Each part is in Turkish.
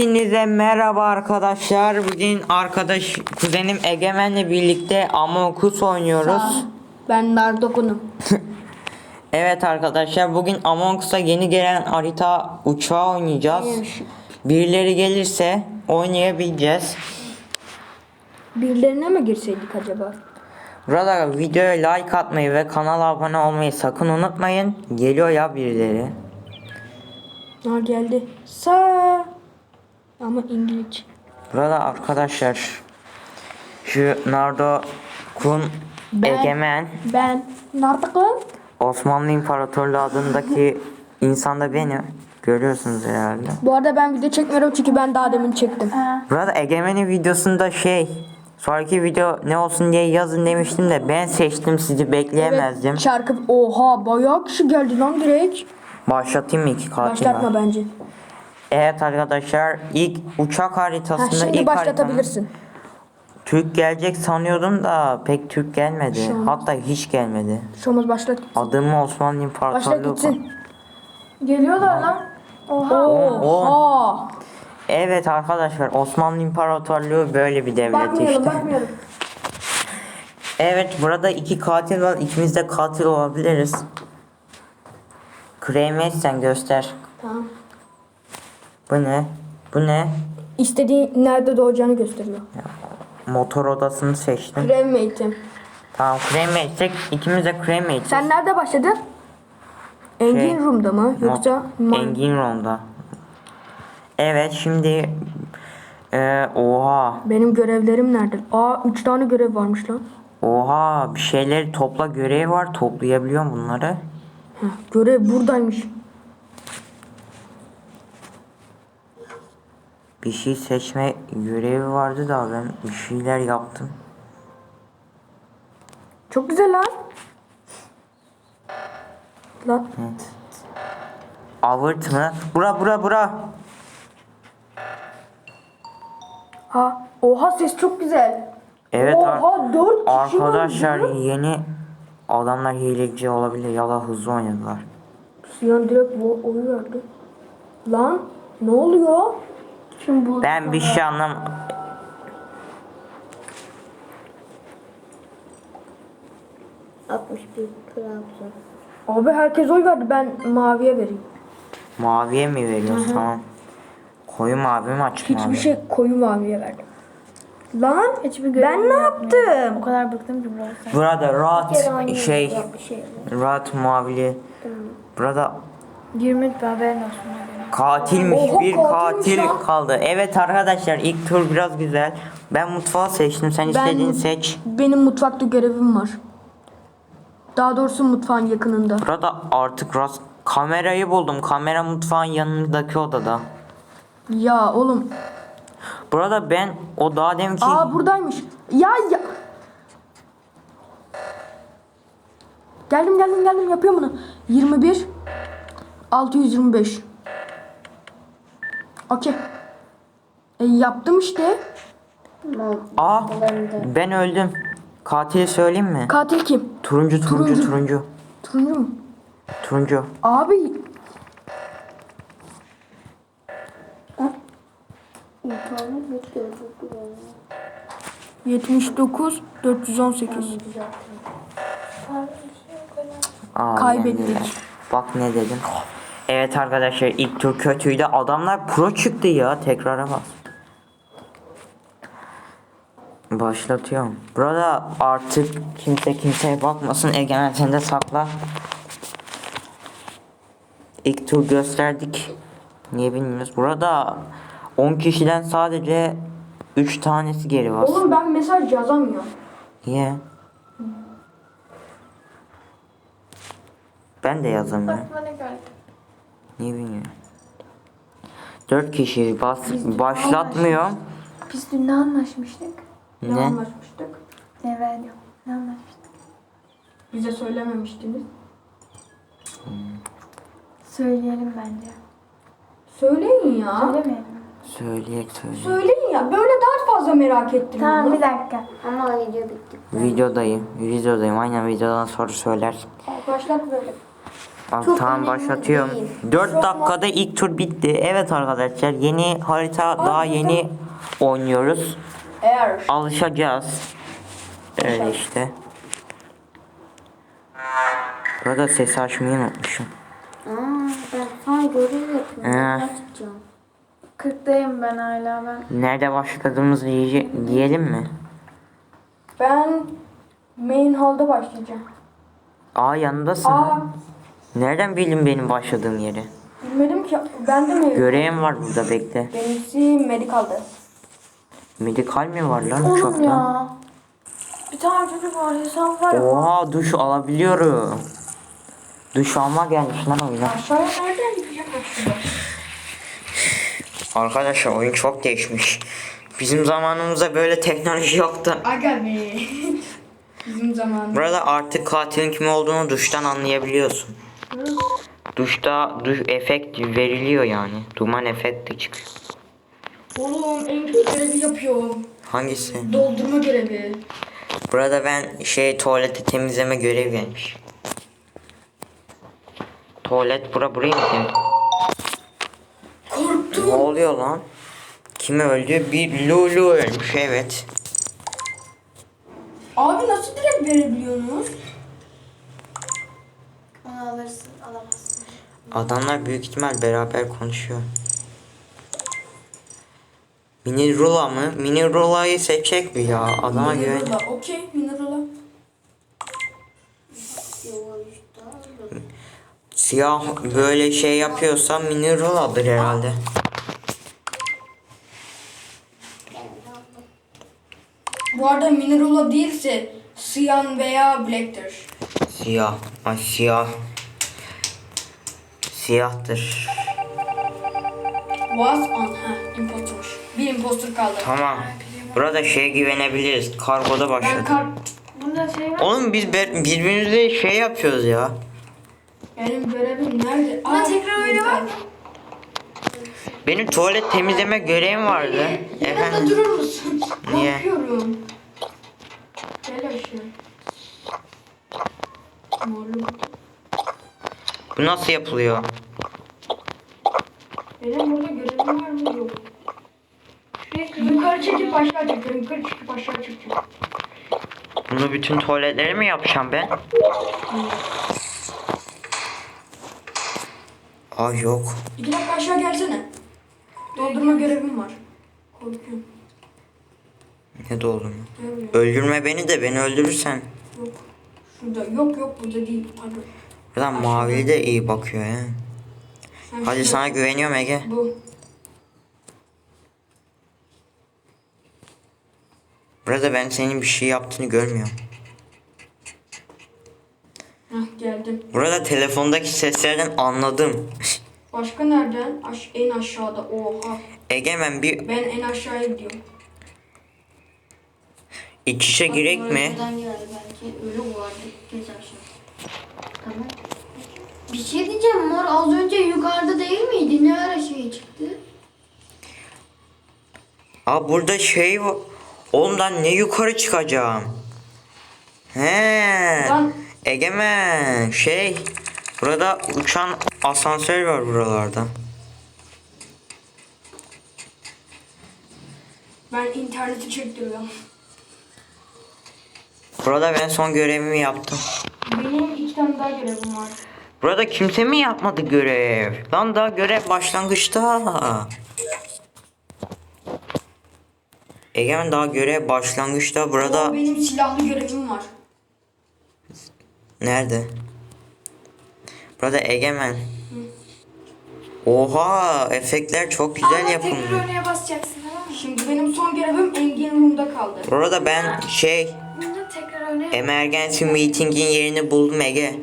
Hepinize merhaba arkadaşlar. Bugün arkadaş kuzenim Egemen'le birlikte Among Us oynuyoruz. Ben Nardokun'um. Evet arkadaşlar bugün Among Us'a yeni gelen harita uçağı oynayacağız. Birileri gelirse oynayabileceğiz. Birilerine mi girseydik acaba? Burada videoya like atmayı ve kanala abone olmayı sakın unutmayın. Geliyor ya birileri. Ha geldi. Sağ. Ama İngilizce. Burada arkadaşlar şu Nardo Kun Ben- Egemen Ben Nardokun. Osmanlı İmparatorluğu adındaki insan da benim. Görüyorsunuz herhalde. Bu arada ben video çekmiyorum çünkü ben daha demin çektim. Burada Egemen'in videosunda şey sonraki video ne olsun diye yazın demiştim de ben seçtim sizi bekleyemezdim. Evet, şarkı oha bayağı kişi geldi lan direkt. Başlatayım mı iki katil Başlatma var? bence. Evet arkadaşlar ilk uçak Ha, haritasında şimdi ilk başlatabilirsin. haritanın Türk gelecek sanıyordum da pek Türk gelmedi. Şu an- Hatta hiç gelmedi. Şomuz başlat. Adımı Osmanlı İmparatorluğu. gitsin. Geliyorlar lan. Oha. Oha. Evet arkadaşlar Osmanlı İmparatorluğu böyle bir devlet Bakmayalım işte. bakmayalım. Evet burada iki katil var. İkimiz de katil olabiliriz. Kremi sen göster. Bu ne? Bu ne? İstediği nerede doğacağını gösteriyor. Motor odasını seçtim. Crewmate'im. Tamam cremate ikimiz de cremate. Sen nerede başladın? Engin Şey, Room'da mı? Yoksa Man- Engin Ron'da. Evet şimdi ee, oha Benim görevlerim nerede? Aa 3 tane görev varmış lan. oha bir şeyleri topla görevi var toplayabiliyorum bunları. Heh, görev buradaymış. Bir şey seçme görevi vardı da ben bir şeyler yaptım. Çok güzel lan. Lan Evet. Avırt mı? Bura bura bura. ha oha ses çok güzel. Evet Oha 4 kişi arkadaşlar öldü. yeni adamlar hileci olabilir ya da hızlı oynadılar. Siyan direkt bu oyu verdi. Lan ne oluyor? Şimdi bu. Ben bir şey anlam Abi herkes oy verdi ben maviye vereyim. maviye mi veriyoruz tamam. Koyu mavi mi açık mavi? Hiçbir şey koyu maviye verdim. Lan Hiçbir ben ne yaptım? O kadar bıktım ki burası. Burada rahat şey rahat mavili. Burada 20 bir haberin olsun. hadi. Katilmiş Oha, bir katilmiş katil lan. kaldı. Evet arkadaşlar ilk tur biraz güzel. Ben mutfağı seçtim sen istediğini seç. Benim mutfakta görevim var. Daha doğrusu mutfağın yakınında. Burada artık rast kamerayı buldum. Kamera mutfağın yanındaki odada. Ya oğlum. Burada ben o daha deminki Aa buradaymış. Ya ya. Geldim geldim geldim yapıyorum bunu. 21 625. Okey. E, yaptım işte. Aa ben öldüm. Katili söyleyeyim mi? Katil kim? Turuncu turuncu Turuncu. turuncu. Turuncu mu? Turuncu. Abi 79 418 Aa, Kaybettik. yendiler. Bak ne dedim. Evet arkadaşlar ilk tur kötüydü. Adamlar pro çıktı ya. Tekrara bas. Başlatıyorum. Burada artık kimse kimseye bakmasın. Egemen sen de sakla. İlk tur gösterdik. Niye bilmiyoruz. Burada 10 kişiden sadece 3 tanesi geri bas. Oğlum ben mesaj yazamıyorum. Niye? Ben de yazamıyorum. Bak bana geldi. Niye bilmiyorum. 4 kişi bas başlatmıyor. Biz dün ne anlaşmıştık? Ne Ne? anlaşmıştık? Ne verdim? Ne anlaşmıştık? Bize söylememiştiniz. Söyleyelim bence. Söyleyin ya. Söylemeyelim? Söyleyek söyle. Söyleyin ya. Böyle daha fazla merak ettim. Tamam bunu. bir dakika. Ama video bitti. Videodayım. Videodayım. Aynen videodan sonra söylersin. Başlat böyle. Çok tamam önemli başlatıyorum. değil. 4 Çok dakikada ilk tur bitti. Evet arkadaşlar yeni harita daha yeni oynuyoruz. Eğer Alışacağız. Öyle işte. Burada sesi açmayı unutmuşum. Aa, ben sana görev yapıyorum. Ee. Ben çıkacağım. 40'dayım ben hala ben. Nerede başladığımızı diye- diyelim mi? Ben main hall'da başlayacağım. Aa yanındasın. Aa, Nereden bildin benim başladığım yeri? bilmedim ki. Ben de mi? Görevim var burada bekle. Benimsi medical'da. Medikal mi var lan Oğlum uçakta? ya. Bir tane çocuk var hesap var. Oha duş alabiliyorum. Duş alma gelmiş lan oyuna. Aşağıya nereden gideceğim aslında? Arkadaşlar oyun çok değişmiş. Bizim zamanımızda böyle teknoloji yoktu. Aga be. Bizim zamanımız. Burada artık katilin kim olduğunu duştan anlayabiliyorsun. Duşta duş efekt veriliyor yani. Duman efekti çıkıyor. Oğlum en kötü görevi yapıyorum. Hangisi? Doldurma görevi. Burada ben şey tuvaleti temizleme görev gelmiş. Tuvalet bura buraya mı temiz? Korktum. Ne oluyor lan? Kim öldü? Bir Lulu ölmüş evet. Abi nasıl direkt verebiliyorsunuz? Adamlar büyük ihtimal beraber konuşuyor. Mini Rula mı? Mini Rula'yı seçecek mi ya? Adama güven. Minerola. Okey minerola. Siyah böyle şey yapıyorsa Mini Rula'dır herhalde. Bu arada minerola değilse Cyan veya Black'tir. Siyah. Ay siyah. Siyahtır. Was on. Ha impostormuş. Bir impostor kaldı. Tamam. Burada şeye güvenebiliriz. Kargoda Ben başladı. kar... Bunda şey var. Oğlum biz be- birbirimizle şey yapıyoruz ya. Benim görevim nerede? Buna tekrar oyunu var mı? Benim tuvalet temizleme görevim vardı. Yanında Efendim. durur musun? Niye? Korkuyorum. Gel aşağı. Morlu. Bu nasıl yapılıyor? Benim burada görevim var mı? Yok. Yukarı çekip aşağı çekeceğim. Yukarı çekip aşağı çekeceğim. Bunu bütün tuvaletleri mi yapacağım ben? Ay yok. İki dakika aşağı gelsene. Doldurma görevim var. Korkuyorum. Ne doldurma? Öldürme beni de beni öldürürsen. Yok. Şurada. Yok yok burada değil. Pardon. Buradan mavili de iyi bakıyor ya. Sen Hadi şurada- sana güveniyorum Ege. Bu. Burada ben senin bir şey yaptığını görmüyorum. Geldim. Burada telefondaki seslerden anladım. Başka nereden? Aş en aşağıda. Oha. Egemen bir Ben en aşağıya gidiyorum. iç içe girek mi? Oradan geldi belki ölü vardı. Geç aşağı. Tamam. Bir şey diyeceğim mor az önce yukarıda değil miydi? Ne ara şey çıktı? Aa burada şey var. Oğlum ben ne yukarı çıkacağım? He. Lan Egemen şey. Burada uçan asansör var buralarda. ben interneti çektiriyorum. Burada ben son görevimi yaptım. Benim iki tane daha görevim var. Burada kimse mi yapmadı görev? Lan daha görev başlangıçta. Egemen daha görev başlangıçta burada Aa, benim silahlı görevim var. nerede? Burada Egemen. Oha efektler çok güzel Ama yapılmış. tekrar oynaya basacaksın tamam mı? Şimdi benim son görevim Engin Room'da kaldı. Burada ben şey tekrar emergency meeting'in yerini buldum Ege.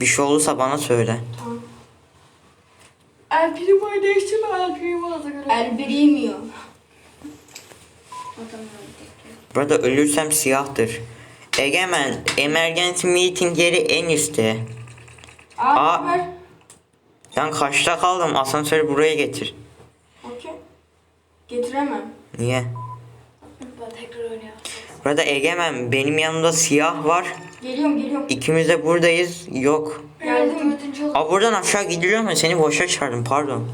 Bir şey olursa bana söyle. Tamam. El Primo'yu değiştirme El Primo'ya da göre. El öldü. Burada ölürsem siyahtır. Egemen emergency meeting yeri en üstte. Abi Aa. ver. Ben kaçta kaldım? Asansörü buraya getir. Okey. Getiremem. Niye? Burada Egemen benim yanımda siyah var. Geliyorum geliyorum. İkimiz de buradayız. Yok. Geldim. Aa buradan aşağı gidiliyor mu? Seni boşa çağırdım pardon.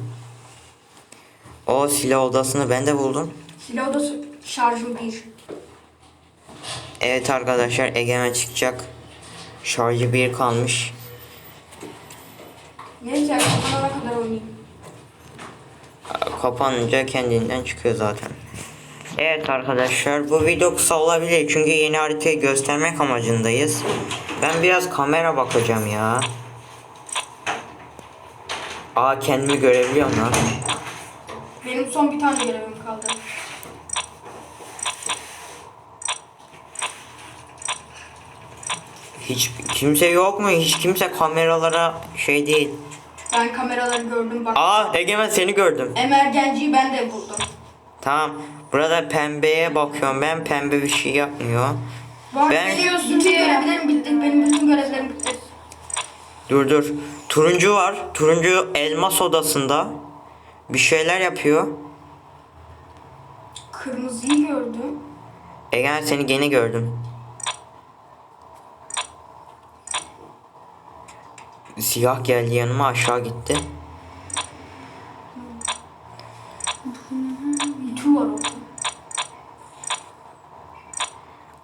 O silah odasını ben de buldum. Silah odası şarjım bir. Evet arkadaşlar Egemen çıkacak. Şarjı bir kalmış. Neyse kapanana kadar oynayayım. Kapanınca kendinden çıkıyor zaten. Evet arkadaşlar bu video kısa olabilir çünkü yeni haritayı göstermek amacındayız. Ben biraz kamera bakacağım ya. Aa kendimi görebiliyorum lan. Benim son bir tane görevim kaldı. Hiç kimse yok mu? Hiç kimse kameralara şey değil. Ben kameraları gördüm bak. Aa Egemen seni gördüm. Emergenciyi ben de buldum. Tamam. Burada pembeye bakıyorum ben. Pembe bir şey yapmıyor. Bak Ben- biliyorsun bütün görevlerim bitti. Benim bütün görevlerim bitti. Dur dur. Turuncu var. Turuncu elmas odasında. Bir şeyler yapıyor. Kırmızıyı gördüm. Egemen seni gene gördüm. Siyah geldi yanıma aşağı gitti.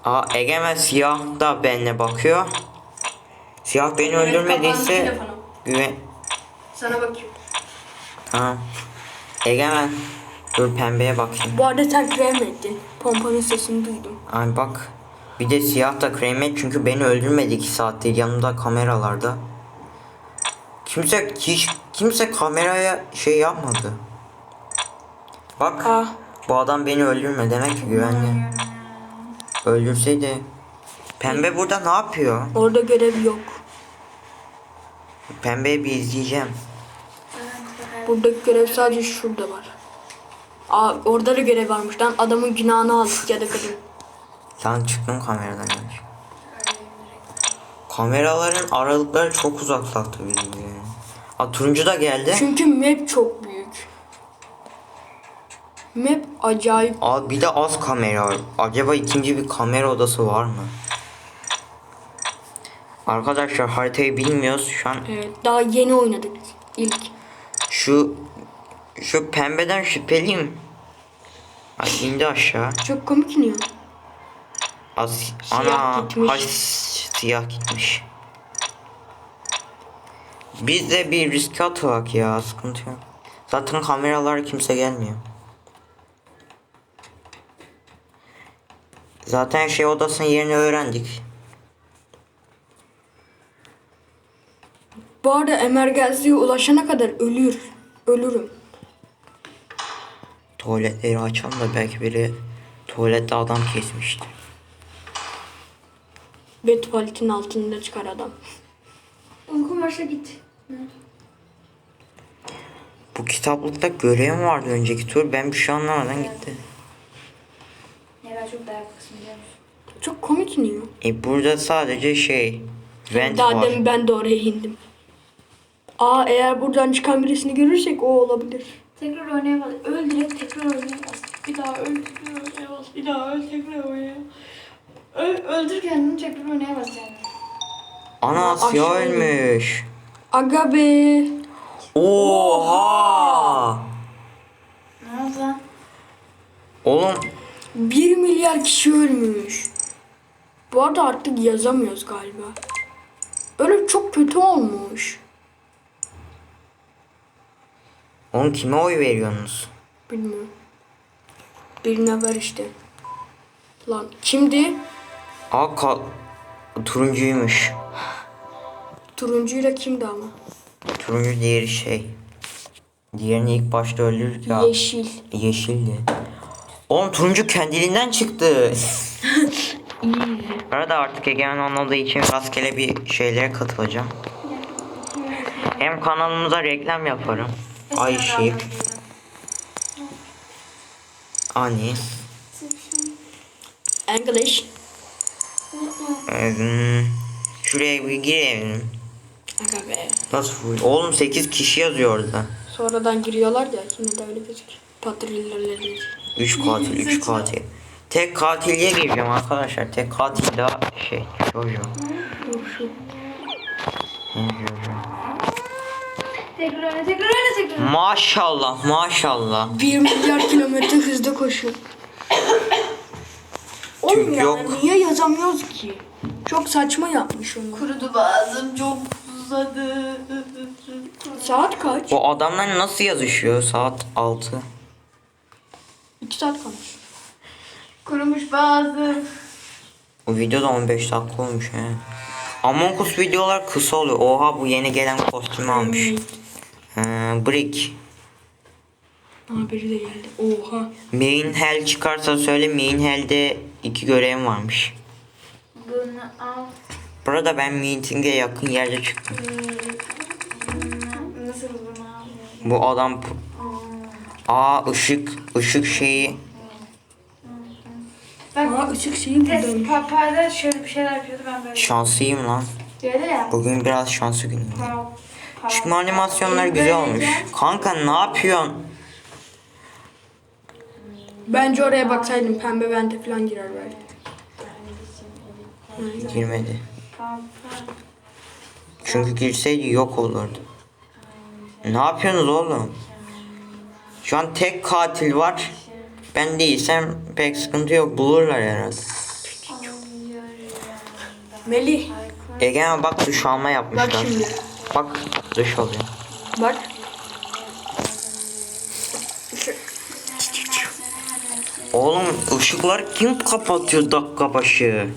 Aa Egemen siyah da benimle bakıyor. Siyah beni Evet, öldürmediyse güven. Sana bakıyorum. Tamam. Egemen dur pembeye bakayım. Bu arada sen krem ettin. Pompanın sesini duydum. Ay bak. Bir de siyah da kremet çünkü beni öldürmedi 2 saattir yanımda kameralarda. Kimse hiç kimse kameraya şey yapmadı. Bak Ah. bu adam beni öldürme demek ki güvenli. Öldürseydi. Pembe burada ne yapıyor? Orada görev yok. Pembeyi bir izleyeceğim. Buradaki görev sadece şurada var. Aa orada da görev varmış lan. Adamın günahını aldık ya da kadın. Lan çıktım kameradan. Kameraların aralıkları çok uzaklaştı birbirine. Aa turuncu da geldi. Çünkü map çok. Map acayip. Aa bir de az kamera. Acaba ikinci bir kamera odası var mı? Arkadaşlar haritayı bilmiyoruz. Şu an Evet, daha yeni oynadık ilk. şu şu pembeden şüpheliyim. Ay indi aşağı. Çok komik iniyor. Az, Siyah ana gitmiş. hay, siyah gitmiş. Biz de bir riske atılak ya sıkıntı yok. Zaten kameralar kimse gelmiyor. Zaten şey odasının yerini öğrendik. Bu arada emergency'ye ulaşana kadar ölür. Ölürüm. Tuvaletleri açalım da belki biri tuvalette adam kesmiştir. Ve tuvaletin altında çıkar adam. Uykum varsa git. Bu kitaplıkta görev mi vardı önceki tur? Ben bir şey anlamadan gitti. Ben çok dayak kısmı musun? Çok komik iniyor. E burada sadece şey vent Daha var. demin ben de oraya indim. Aa eğer buradan çıkan birisini görürsek o olabilir. Tekrar oynayamaz. Öl direkt tekrar oynayamaz. Bir daha öl, tekrar oynayamaz. Bir daha öl, tekrar oynayamaz. Öl, öldür kendini tekrar oynayamaz yani. Ana Aşağı siyah in. ölmüş. Aga be. Oha! Ne oldu lan? Oğlum 1 milyar kişi ölmüş. Bu arada artık yazamıyoruz galiba. Öyle çok kötü olmuş. oğlum kime oy veriyorsunuz? Bilmiyorum. Birine ver işte. Lan kimdi? Aa ka- turuncuymuş. Turuncuyla kimdi ama? Turuncu diğeri şey. Diğerini ilk başta öldürdük ya. Yeşil. Yeşildi. Oğlum turuncu kendiliğinden çıktı. Arada artık egemen olmadığı için rastgele bir şeylere katılacağım. Hem kanalımıza reklam yaparım. Ay şey. Ani. English. Ee, şuraya bir girelim. Aga be. Nasıl full? Oğlum 8 kişi yazıyor orada. Sonradan giriyorlar da yine de öyle gözüküyor. Patrillerle. 3 katil, 3 katil. Tek katilliğe gireceğim arkadaşlar. Tek katil daha şey Jojo. Tekrar öyle tekrar öyle tekrar. Maşallah maşallah. 1 milyar kilometre hızda koşuyor. Oğlum yani yok. niye yazamıyoruz ki? Çok saçma yapmış onu. Kurudu boğazım çok uzadı. Saat kaç? Bu adamlar nasıl yazışıyor? Saat 6. 2 saat kalmış. Kurumuş boğazım. Bu video da 15 dakika olmuş he. Among Us videolar kısa oluyor. Oha bu yeni gelen kostümü almış. Ee, Brick. Haberi de geldi. Oha. Main Hell çıkarsa söyle Main Hell'de iki görevim varmış. Bunu al. Burada ben meeting'e yakın yerde çıktım. Nasıl bunu al? Bu adam Aa ışık ışık şeyi Aa ışık şeyi Test papayda şöyle bir şeyler yapıyordu ben böyle. şanslıyım lan. Böyle ya. Bugün biraz şanslı günüm. Tamam. Çıkma animasyonları güzel olmuş. Kanka ne yapıyorsun? Bence oraya baksaydım pembe bende falan girer belki. Girmedi. Çünkü girseydi yok olurdu. Ne yapıyorsunuz oğlum? Şu an tek katil var. Ben değilsem pek sıkıntı yok. Bulurlar herhalde. Melih Egemen bak duş alma yapmışlar. bak şimdi. Bak duş alıyor. Bak. Oğlum ışıklar kim kapatıyor dakika başı?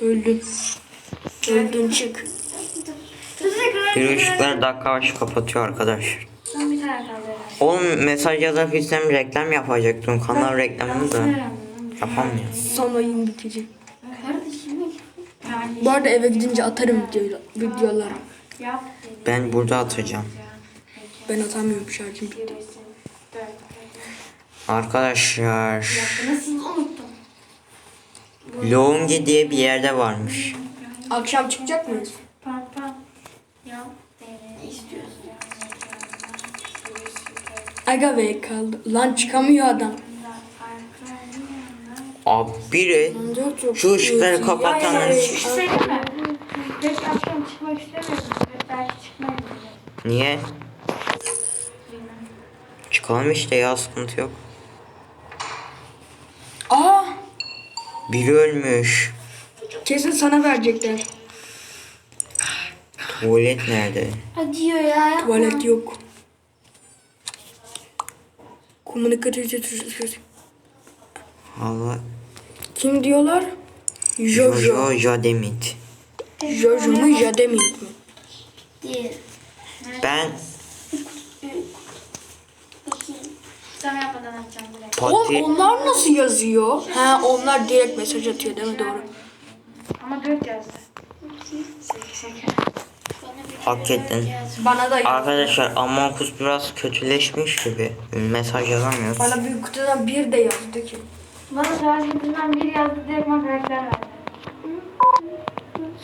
Öldün. Öldün çık. Bir ışıkları dakika başı kapatıyor arkadaş. Son bir tane kaldı. Oğlum mesaj yazıp istem reklam yapacaktım. Kanal reklamını da yapamıyorum. Son ayın bitecek. Kardeşim. Bu arada eve gidince atarım video, videoları. Yap. Ben burada atacağım. Ben atamıyorum şarjım bitti. Arkadaşlar Nasıl unuttum? Longi diye bir yerde varmış. Akşam çıkacak mıyız? Aga be kaldı. Lan çıkamıyor adam. Abi biri şu ışıkları kapatan Bir söyleyeyim mi? Pek akşam çıkmak istemiyorum. Belki çıkmayız. niye? Çıkalım işte ya sıkıntı yok. Aa Biri ölmüş. kesin sana verecekler. Tuvalet nerede? Acıyor ya. Tuvalet yok. Komünikatif Allah. Kim diyorlar? Jojo. Jojo Jademit. Jojo mu Jademit mi? Değil. Ben. Oğlum onlar nasıl yazıyor? Ha onlar direkt mesaj atıyor değil mi? Doğru. Ama dört yazdı. Ettin. Bana da. Arkadaşlar Among Us biraz kötüleşmiş gibi. Mesaj yazamıyoruz. Bana büyük kutudan bir de yazdı ki. Bana savaş kutusundan bir yazdı direkt bana karakter verdi.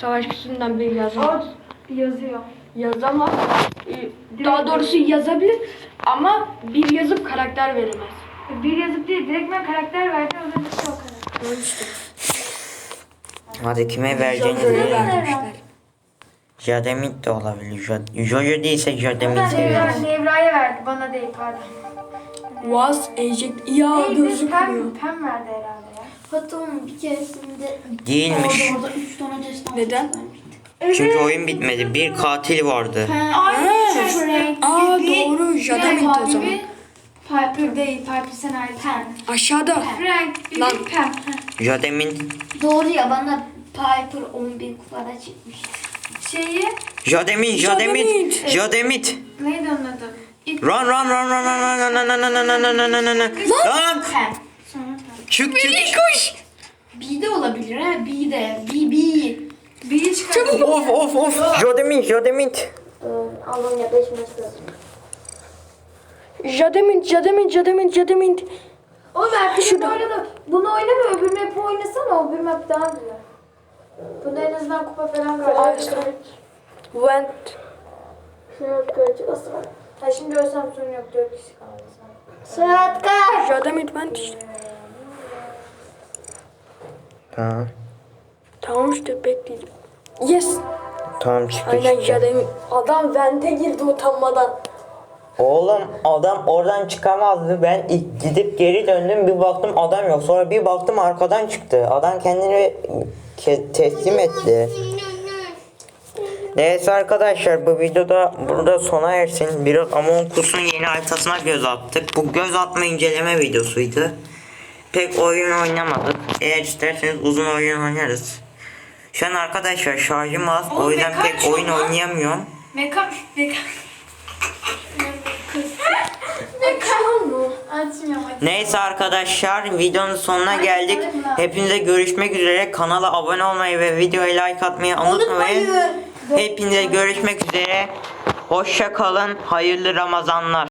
Savaş kutusundan bir O yazamaz. yazıyor. Yazamaz. Ee, Daha doğrusu yazabilir ama bir yazıp karakter veremez. Bir yazıp değil direkt ben karakter verdi. O da bitti o kadar. İşte. Hadi kime vereceğinizi vermişler. Jademit de olabilir. Jo- Jojo değilse Jademit'e Nevra. Nevra'ya verdi. Bana değil pardon. Was eject. Ya Neydi? gözükmüyor. Pem, pem verdi herhalde ya. Hatta onun bir keresinde Değilmiş. orada orada 3 tane destan Neden? Çünkü oyun bitmedi. Bir katil vardı. Aynı Frank. Aa doğru. Jademit o zaman. Piper değil. Piper sen ayrı. Pen. Aşağıda. Frank, bir Lan. de Pem. Jademit Doğru ya bana Piper 11 kupada çıkmış. Şeyi, Jademit, Jademit, Jademit. Jademit. neydi onun adı? İlk Run run run run run run run run run run run run run run run. Lan Pen. sonra Pem. çık çık. koş. B de olabilir ha. B de. B B. Of of of. Jademit, Jademit. Alın yaklaşması lazım. Jademit, Jademit, Jademit, Jademit. Oğlum bunu oynadım. Bunu oynama öbür map'i oynasana. Öbür map daha güzel. Bunda en azından kupa falan var. Went. Çıkası var. Ha şimdi ölsem sorun yok. Dört kişi kaldı. Saat kaç? Jademit went işte. Tamam. Tamam işte bekleyeceğim. Yes. Tamam çıktı Aynen çıktı. Jeremy. Adam vente girdi utanmadan. Oğlum adam oradan çıkamazdı. Ben ilk gidip geri döndüm bir baktım adam yok. Sonra bir baktım arkadan çıktı. Adam kendini ke- teslim etti. Neyse arkadaşlar bu videoda burada sona ersin. Biraz Among Us'un yeni haritasına göz attık. Bu göz atma inceleme videosuydu. Pek oyun oynamadık. Eğer isterseniz uzun oyun oynarız. Şu an arkadaşlar şarjım az. Oğlum o yüzden pek oyun lan? oynayamıyorum. Mekan, mekan. Neyse arkadaşlar videonun sonuna geldik. Hepinize görüşmek üzere. Kanala abone olmayı ve videoya like atmayı. Unutmayın. Hepinize görüşmek üzere. Hoşça kalın. Hayırlı Ramazanlar.